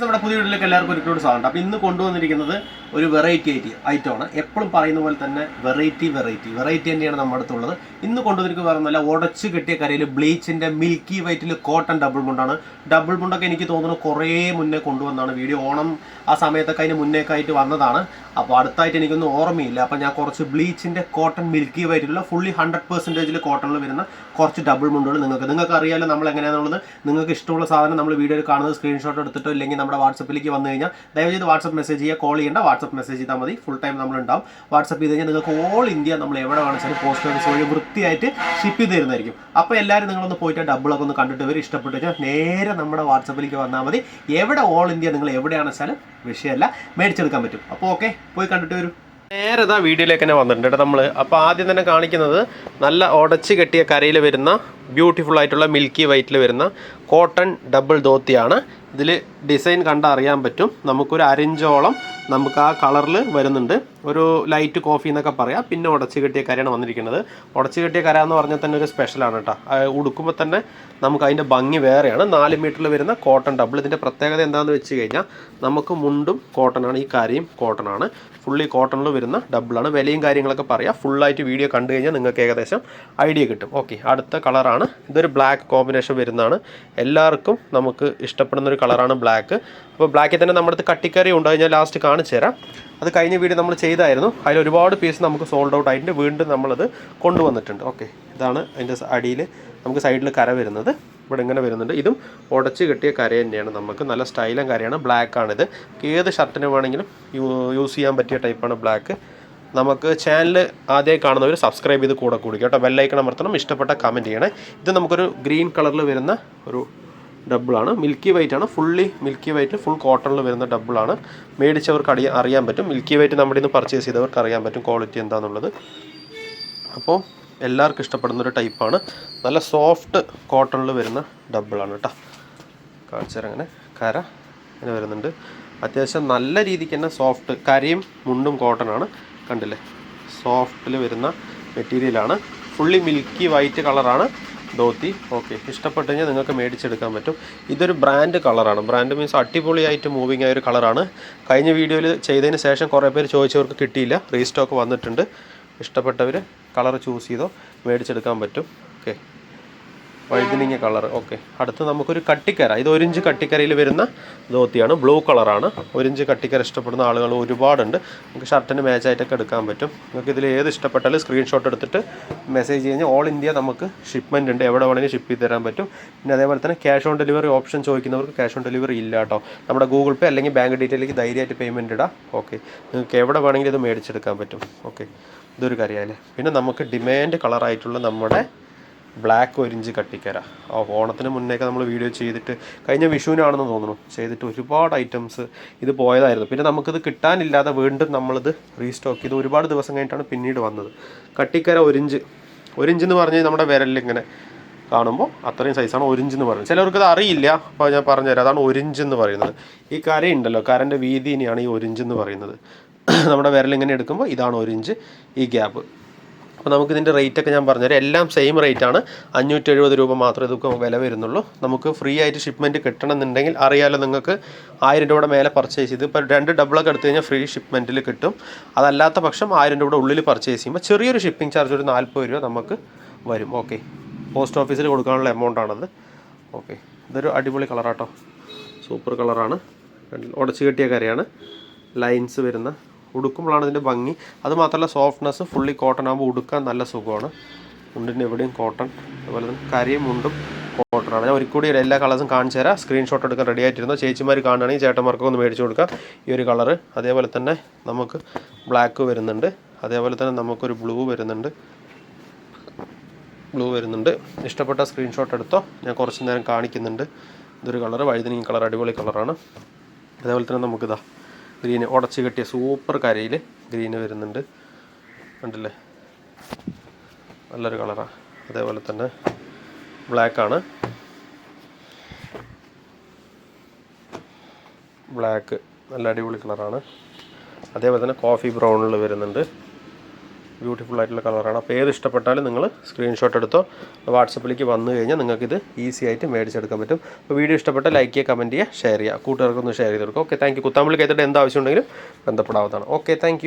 Guys നമ്മുടെ പുതിയ വീട്ടിലേക്ക് എല്ലാവർക്കും ഒരുപാട് സ്വാഗതം. അപ്പോൾ ഇന്ന് കൊണ്ടുവന്നിരിക്കുന്നത് ഒരു വെറൈറ്റി ഐറ്റി ഐറ്റമാണ് എപ്പോഴും പറയുന്ന പോലെ തന്നെ വെറൈറ്റി വെറൈറ്റി വെറൈറ്റി തന്നെയാണ് നമ്മുടെ അടുത്തുള്ളത്. ഇന്ന് കൊണ്ടുവന്നിരിക്കുന്നത് വേറെ നല്ല ഉടച്ച് കെട്ടിയ കരയിൽ ബ്ലീച്ചിന്റെ മിൽക്കി വൈറ്റിൽ കോട്ടൺ ഡബിൾ മുണ്ടാണ് ഡബിൾ മുണ്ടൊക്കെ എനിക്ക് തോന്നുന്നു കുറേ മുന്നേ കൊണ്ടുവന്നാണ്. വീഡിയോ ഓണം ആ സമയത്തൊക്കെ അതിന് മുന്നേക്കെ ആയിട്ട് വന്നതാണ്. അപ്പോൾ അടുത്തായിട്ട് എനിക്കൊന്നും ഓർമ്മയില്ല. അപ്പോൾ ഞാൻ കുറച്ച് ബ്ലീച്ചിന്റെ കോട്ടൺ മിൽക്കി വൈറ്റിലുള്ള ഫുള്ളി ഹൺഡ്രഡ് പെർസെന്റേജിൽ കോട്ടണിൽ വരുന്ന കുറച്ച് ഡബിൾ മുണ്ടുകൾ നിങ്ങൾക്ക്. നിങ്ങൾക്ക് അറിയാലോ നമ്മൾ എങ്ങനെയാണെന്നുള്ളത് നിങ്ങൾക്ക് ഇഷ്ടമുള്ള സാധനം നമ്മൾ വീഡിയോയിൽ കാണുന്നത് സ്ക്രീൻഷോട്ട് എടുത്തിട്ടോ ഇല്ലെങ്കിൽ നമ്മുടെ വാട്സപ്പിലേക്ക് വന്നു കഴിഞ്ഞാൽ ദയവ് ചെയ്ത് വാട്സപ്പ് മെസ്സേജ് ചെയ്യുക കോൾ ചെയ്യേണ്ട. വാട്സപ്പ് മെസ്സേജ് ചെയ്താൽ മതി. ഫുൾ ടൈം നമ്മൾ ഉണ്ടാവും വാട്സപ്പ് ചെയ്ത് കഴിഞ്ഞാൽ നിങ്ങൾക്ക് ഓൾ ഇന്ത്യ നമ്മൾ എവിടെ വേണമെച്ചാലും പോസ്റ്റ് ഓഫീസ് വഴി വൃത്തിയായിട്ട് ഷിപ്പ് ചെയ്ത് തരുന്നതായിരിക്കും. അപ്പോൾ എല്ലാവരും നിങ്ങളൊന്ന് പോയിട്ട് ഡബിളൊക്കെ ഒന്ന് കണ്ടിട്ട് വരും. ഇഷ്ടപ്പെട്ടു നേരെ നമ്മുടെ വാട്സപ്പിലേക്ക് വന്നാൽ മതി. എവിടെ ഓൾ ഇന്ത്യ നിങ്ങൾ എവിടെയാണെന്ന് വെച്ചാലും വിഷയമല്ല. മേടിച്ചെടുക്കാൻ പറ്റും. അപ്പോൾ ഓക്കെ പോയി കണ്ടിട്ട് വരും. നേരെ ഇതാ വീഡിയോയിലേക്ക് തന്നെ വന്നിട്ടുണ്ട് കേട്ടോ നമ്മൾ അപ്പോൾ ആദ്യം തന്നെ കാണിക്കുന്നത് നല്ല ഉടച്ച് കെട്ടിയ കരയിൽ വരുന്ന ബ്യൂട്ടിഫുൾ ആയിട്ടുള്ള മിൽക്കി വൈറ്റിൽ വരുന്ന കോട്ടൺ ഡബിൾ ധോത്തിയാണ്. ഇതിൽ ഡിസൈൻ കണ്ടാൽ അറിയാൻ പറ്റും. നമുക്കൊരു അരഞ്ചോളം നമുക്ക് ആ കളറിൽ വരുന്നുണ്ട്. ഒരു ലൈറ്റ് കോഫി എന്നൊക്കെ പറയാം. പിന്നെ ഉടച്ചു കെട്ടിയ കരയാണ് വന്നിരിക്കുന്നത്. ഉടച്ചു കെട്ടിയ കര എന്ന് പറഞ്ഞാൽ തന്നെ ഒരു സ്പെഷ്യലാണ് കേട്ടോ ഉടുക്കുമ്പോൾ തന്നെ നമുക്ക് അതിന്റെ ഭംഗി വേറെയാണ്. നാല് മീറ്ററിൽ വരുന്ന കോട്ടൺ ഡബിൾ ഇതിന്റെ പ്രത്യേകത എന്താണെന്ന് വെച്ച് കഴിഞ്ഞാൽ നമുക്ക് മുണ്ടും കോട്ടണാണ് ഈ കരയും കോട്ടണാണ് ഫുള്ളി കോട്ടണിൽ വരുന്ന ഡബിളാണ് വിലയും കാര്യങ്ങളൊക്കെ പറയാം. ഫുള്ളായിട്ട് വീഡിയോ കണ്ടു കഴിഞ്ഞാൽ നിങ്ങൾക്ക് ഏകദേശം ഐഡിയ കിട്ടും. ഓക്കെ അടുത്ത കളറാണ് ഇതൊരു ബ്ലാക്ക് കോമ്പിനേഷൻ വരുന്നതാണ്. എല്ലാവർക്കും നമുക്ക് ഇഷ്ടപ്പെടുന്ന ഒരു കളറാണ് ബ്ലാക്ക് അപ്പോൾ ബ്ലാക്കിൽ തന്നെ നമ്മുടെ അടുത്ത് കട്ടിക്കറി ഉണ്ടോ. ഞാൻ ലാസ്റ്റ് കാണിച്ചു തരാം. അത് കഴിഞ്ഞ വീഡിയോ നമ്മൾ ചെയ്തായിരുന്നു. അതിൽ ഒരുപാട് പീസ് നമുക്ക് സോൾഡ് ഔട്ട് ആയിട്ട് വീണ്ടും നമ്മളത് കൊണ്ടുവന്നിട്ടുണ്ട്. ഓക്കെ ഇതാണ് അതിന്റെ അടിയിൽ നമുക്ക് സൈഡിൽ കര വരുന്നത്. ഇവിടെ ഇങ്ങനെ വരുന്നുണ്ട്. ഇതും ഉടച്ച് കിട്ടിയ കര തന്നെയാണ് നമുക്ക്. നല്ല സ്റ്റൈലും കരയാണ്. ബ്ലാക്കാണിത് ഏത് ഷർട്ടിന് വേണമെങ്കിലും യൂസ് ചെയ്യാൻ പറ്റിയ ടൈപ്പാണ് ബ്ലാക്ക് നമുക്ക് ചാനൽ ആദ്യമായി കാണുന്നവർ സബ്സ്ക്രൈബ് ചെയ്ത് കൂടെ കൂടി കേട്ടോ. ബെല്ലൈക്കൺ അമർത്തണം. ഇഷ്ടപ്പെട്ട കമന്റ് ചെയ്യണേ. ഇത് നമുക്കൊരു ഗ്രീൻ കളറിൽ വരുന്ന ഒരു ഡബിളാണ് മിൽക്കി വൈറ്റ് ആണ്. ഫുള്ളി മിൽക്കി വൈറ്റ് ഫുൾ കോട്ടണിൽ വരുന്ന ഡബിളാണ് മേടിച്ചവർക്ക് അറിയാൻ അറിയാൻ പറ്റും. മിൽക്കി വൈറ്റ് നമ്മുടെ നിന്ന് പർച്ചേസ് ചെയ്തവർക്ക് അറിയാൻ പറ്റും ക്വാളിറ്റി എന്താണെന്നുള്ളത് അപ്പോൾ എല്ലാവർക്കും ഇഷ്ടപ്പെടുന്ന ഒരു ടൈപ്പാണ് നല്ല സോഫ്റ്റ് കോട്ടണിൽ വരുന്ന ഡബിളാണ് കേട്ടോ. കാണിച്ചാൽ അങ്ങനെ. കര ഇങ്ങനെ വരുന്നുണ്ട്. അത്യാവശ്യം നല്ല രീതിക്ക് തന്നെ സോഫ്റ്റ് കരയും മുണ്ടും കോട്ടണാണ് കണ്ടില്ലേ? സോഫ്റ്റിൽ വരുന്ന മെറ്റീരിയലാണ് ഫുള്ളി മിൽക്കി വൈറ്റ് കളറാണ് ധോത്തി. ഓക്കെ ഇഷ്ടപ്പെട്ടു കഴിഞ്ഞാൽ നിങ്ങൾക്ക് മേടിച്ചെടുക്കാൻ പറ്റും. ഇതൊരു ബ്രാൻഡ് കളറാണ് ബ്രാൻഡ് മീൻസ് അടിപൊളിയായിട്ട് മൂവിങ് ആയ ഒരു കളറാണ് കഴിഞ്ഞ വീഡിയോയിൽ ചെയ്തതിന് ശേഷം കുറേ പേര് ചോദിച്ചവർക്ക് കിട്ടിയില്ല. റീസ്റ്റോക്ക് വന്നിട്ടുണ്ട്. ഇഷ്ടപ്പെട്ടവർ കളർ ചൂസ് ചെയ്തോ മേടിച്ചെടുക്കാൻ പറ്റും. ഓക്കെ വഴുതിനിങ്ങ കളർ ഓക്കെ. അടുത്ത് നമുക്കൊരു കട്ടിക്കര. ഇത് ഒരിഞ്ച് കട്ടിക്കരയിൽ വരുന്ന ധോത്തിയാണ്. ബ്ലൂ കളറാണ്. ഒരിഞ്ച് കട്ടിക്കര ഇഷ്ടപ്പെടുന്ന ആളുകൾ ഒരുപാടുണ്ട്. നമുക്ക് ഷർട്ടിന് മാച്ചായിട്ടൊക്കെ എടുക്കാൻ പറ്റും. നിങ്ങൾക്ക് ഇതിൽ ഏത് ഇഷ്ടപ്പെട്ടാലും സ്ക്രീൻഷോട്ട് എടുത്തിട്ട് മെസ്സേജ് കഴിഞ്ഞാൽ ഓൾ ഇന്ത്യ നമുക്ക് ഷിപ്മെന്റ് ഉണ്ട്. എവിടെ വേണമെങ്കിലും ഷിപ്പ് ചെയ്ത് തരാൻ പറ്റും. പിന്നെ അതേപോലെ തന്നെ ക്യാഷ് ഓൺ ഡെലിവറി ഓപ്ഷൻ ചോദിക്കുന്നവർക്ക് ക്യാഷ് ഓൺ ഡെലിവറി ഇല്ല കേട്ടോ. നമ്മുടെ ഗൂഗിൾ പേ അല്ലെങ്കിൽ ബാങ്ക് ഡീറ്റെയിലേക്ക് ധൈര്യമായിട്ട് പേയ്മെന്റ് ഇടാം. ഓക്കെ. നിങ്ങൾക്ക് എവിടെ വേണമെങ്കിലും ഇത് മേടിച്ചെടുക്കാൻ പറ്റും. ഓക്കെ. ഇതൊരു കാര്യമല്ലേ പിന്നെ നമുക്ക് ഡിമാൻഡ് കളറായിട്ടുള്ള നമ്മുടെ ബ്ലാക്ക് ഒരിഞ്ച് കട്ടിക്കര. ആ ഓണത്തിന് മുന്നേക്ക് നമ്മൾ വീഡിയോ ചെയ്തിട്ട് കഴിഞ്ഞ വിഷുവിനാണെന്ന് തോന്നുന്നു. ചെയ്തിട്ട് ഒരുപാട് ഐറ്റംസ് ഇത് പോയതായിരുന്നു. പിന്നെ നമുക്കിത് കിട്ടാനില്ലാതെ വീണ്ടും നമ്മളിത് റീസ്റ്റോക്ക് ചെയ്ത് ഒരുപാട് ദിവസം കഴിഞ്ഞിട്ടാണ് പിന്നീട് വന്നത്. കട്ടിക്കര ഒരിഞ്ച്. ഒരിഞ്ച് എന്ന് പറഞ്ഞാൽ നമ്മുടെ വിരലിൽ ഇങ്ങനെ കാണുമ്പോൾ അത്രയും സൈസാണ് ഒരിഞ്ച് എന്ന് പറയുന്നത്. ചിലവർക്ക് ഇത് അറിയില്ല. അപ്പോൾ ഞാൻ പറഞ്ഞുതരാം. അതാണ് ഒരിഞ്ച് എന്ന് പറയുന്നത്. ഈ കരയുണ്ടല്ലോ. കരന്റെ വീതിനെയാണ് ഈ ഒരിഞ്ച് എന്ന് പറയുന്നത്. നമ്മുടെ വിരലിങ്ങനെ എടുക്കുമ്പോൾ ഇതാണ് ഒരിഞ്ച് ഈ ഗ്യാപ്പ് അപ്പോൾ നമുക്ക് ഇതിന്റെ റേറ്റ് ഒക്കെ ഞാൻ പറഞ്ഞുതരാം. എല്ലാം സെയിം റേറ്റ് ആണ്. അഞ്ഞൂറ്റി എഴുപത് രൂപ മാത്രമേ ഇതൊക്കെ വില വരുന്നുള്ളൂ. നമുക്ക് ഫ്രീ ആയിട്ട് ഷിപ്മെന്റ് കിട്ടണമെന്നുണ്ടെങ്കിൽ അറിയാലോ നിങ്ങൾക്ക് ആയിരം രൂപയുടെ മേലെ പർച്ചേസ് ചെയ്ത് ഇപ്പോൾ രണ്ട് ഡബിളൊക്കെ എടുത്തു കഴിഞ്ഞാൽ ഫ്രീ ഷിപ്മെന്റിൽ കിട്ടും. അതല്ലാത്ത പക്ഷം ആയിരം രൂപയുടെ ഉള്ളിൽ പർച്ചേസ് ചെയ്യുമ്പോൾ ചെറിയൊരു ഷിപ്പിംഗ് ചാർജ് ഒരു നാൽപ്പത് രൂപ നമുക്ക് വരും. ഓക്കെ പോസ്റ്റ് ഓഫീസിൽ കൊടുക്കാനുള്ള എമൗണ്ട് ആണത്. ഓക്കെ ഇതൊരു അടിപൊളി കളറാട്ടോ സൂപ്പർ കളറാണ് ഉടച്ചു കെട്ടിയ കരയാണ്. ലൈൻസ് വരുന്ന ഉടുക്കുമ്പോഴാണ് ഇതിന്റെ ഭംഗി. അത് മാത്രമല്ല സോഫ്റ്റ്നെസ് ഫുള്ളി കോട്ടൺ ആകുമ്പോൾ ഉടുക്കാൻ നല്ല സുഖമാണ്. മുണ്ടിന്റെ എവിടെയും കോട്ടൺ അതുപോലെ തന്നെ കരയും മുണ്ടും കോട്ടണാണ് ഞാൻ ഒരിക്കൽ കൂടി എല്ലാ കളേഴ്സും കാണിച്ചു തരാം. സ്ക്രീൻഷോട്ട് എടുക്കാൻ റെഡി ആയിട്ടിരുന്നു. ചേച്ചിമാർ കാണുകയാണെങ്കിൽ ചേട്ടന്മാർക്കൊക്കെ ഒന്ന് മേടിച്ചു കൊടുക്കാം. ഈ ഒരു കളറ് അതേപോലെ തന്നെ നമുക്ക് ബ്ലാക്ക് വരുന്നുണ്ട്. അതേപോലെ തന്നെ നമുക്കൊരു ബ്ലൂ വരുന്നുണ്ട്. ബ്ലൂ വരുന്നുണ്ട്. ഇഷ്ടപ്പെട്ട സ്ക്രീൻഷോട്ട് എടുത്തോ. ഞാൻ കുറച്ച് നേരം കാണിക്കുന്നുണ്ട്. ഇതൊരു കളറ് വഴുതനങ്ങ കളർ അടിപൊളി കളറാണ് അതേപോലെ തന്നെ നമുക്കിതാ ഗ്രീന് ഉടച്ച് കെട്ടിയ സൂപ്പർ കരയിൽ ഗ്രീന് വരുന്നുണ്ട്. കണ്ടില്ലേ? നല്ലൊരു കളറാണ് അതേപോലെ തന്നെ ബ്ലാക്കാണ് ബ്ലാക്ക് നല്ല അടിപൊളി കളറാണ്. അതേപോലെ തന്നെ കോഫി ബ്രൗണിൽ വരുന്നുണ്ട്. ബ്യൂട്ടിഫുൾ ആയിട്ടുള്ള കളറാണ് അപ്പോൾ ഏത് ഇഷ്ടപ്പെട്ടാലും നിങ്ങൾ സ്ക്രീൻഷോട്ട് എടുത്തോ വാട്സപ്പിലേക്ക് വന്നു കഴിഞ്ഞാൽ നിങ്ങൾക്കിത് ഈസി ആയിട്ട് മേടിച്ചെടുക്കാൻ പറ്റും. അപ്പോൾ വീഡിയോ ഇഷ്ടപ്പെട്ട ലൈക്ക് ചെയ്യുക കമന്റ് ചെയ്യുക ഷെയർ ചെയ്യുക. കൂട്ടുകാർക്കൊന്ന് ഷെയർ ചെയ്ത് കൊടുക്കുക. ഓക്കെ താങ്ക് യു കുത്താമ്പള്ളി കയറ്റിട്ട് എന്ത് ഉണ്ടെങ്കിലും ബന്ധപ്പെടാവുന്നതാണ്. Okay thank